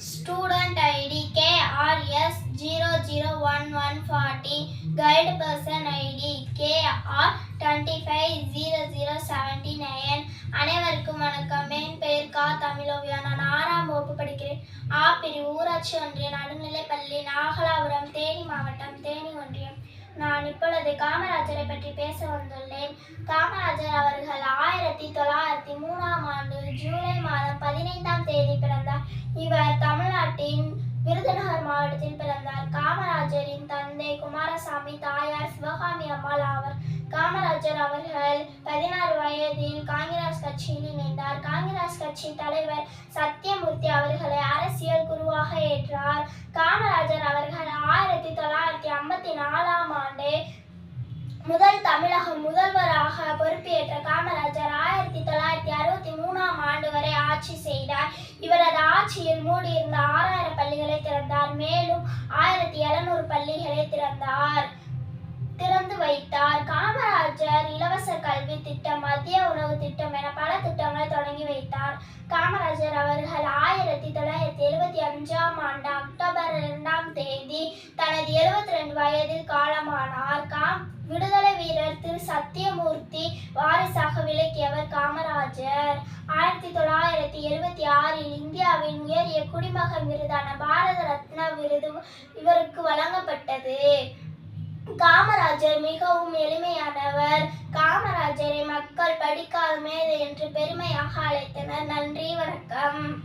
Student ID KRS 0011140 Guide Person ID KR 250079 அனைவருக்கும் வணக்கம். என் பெயர் கா தமிழோவியா நான் ஆறாம் வகுப்பு படிக்கிறேன். ஆ பிரிவு ஊராட்சி ஒன்றிய நடுநிலைப்பள்ளி நாகலாபுரம் தேனி மாவட்டம் தேனி ஒன்றியம். நான் இப்பொழுது காமராஜரை பற்றி பேச வந்துள்ளேன். காமராஜர் அவர்கள் ஆயிரத்தி தொள்ளாயிரத்தி மூணாம் ஆண்டு ஜூலை மாதம் பதினைந்தாம் தேதி மாவட்டத்தில் பிறந்தார். காமராஜரின் தந்தை குமாரசாமி தாயார் சிவகாமி அம்மாள் ஆவர். காமராஜர் அவர்கள் பதினாறு வயதில் காங்கிரஸ் கட்சியில் இணைந்தார். காங்கிரஸ் கட்சி தலைவர் சத்யமூர்த்தி அவர்களை அரசியல் குருவாக ஏற்றார். காமராஜர் அவர்கள் ஆயிரத்தி தொள்ளாயிரத்தி ஐம்பத்தி நாலாம் ஆண்டு முதல் தமிழக முதல்வராக பொறுப்பேற்ற காமராஜர் ஆயிரத்தி தொள்ளாயிரத்தி அறுபத்தி மூணாம் ஆண்டு வரை ஆட்சி செய்தார். இவரது ஆட்சியில் மூடியிருந்த ஆறாயிரம் பள்ளிகளை திறந்தார். மேலும் ஆயிரத்தி எழுநூறு பள்ளிகளை திறந்தார். திறந்து வைத்தார். காமராஜர் இலவச கல்வி திட்டம் மதிய உணவு திட்டம் என பல திட்டங்களை தொடங்கி வைத்தார். காமராஜர் அவர்கள் ஆயிரத்தி தொள்ளாயிரத்தி எழுபத்தி அஞ்சாம் ஆண்டு அக்டோபர் இரண்டாம் தேதி தனது எழுபத்தி ரெண்டு வயதில் காலமானார். காம் விடுதலை வீரர் திரு சத்தியமூர்த்தி வாரிசாக விளக்கியவர் காமராஜர். ஆயிரத்தி தொள்ளாயிரத்தி எழுபத்தி ஆறில் இந்தியாவின் உயரிய குடிமகன் விருதான பாரத ரத்னா விருது இவருக்கு வழங்கப்பட்டது. காமராஜர் மிகவும் எளிமையானவர். காமராஜரை மக்கள் படிக்காத மேதை என்று பெருமையாக அழைத்தனர். நன்றி வணக்கம்.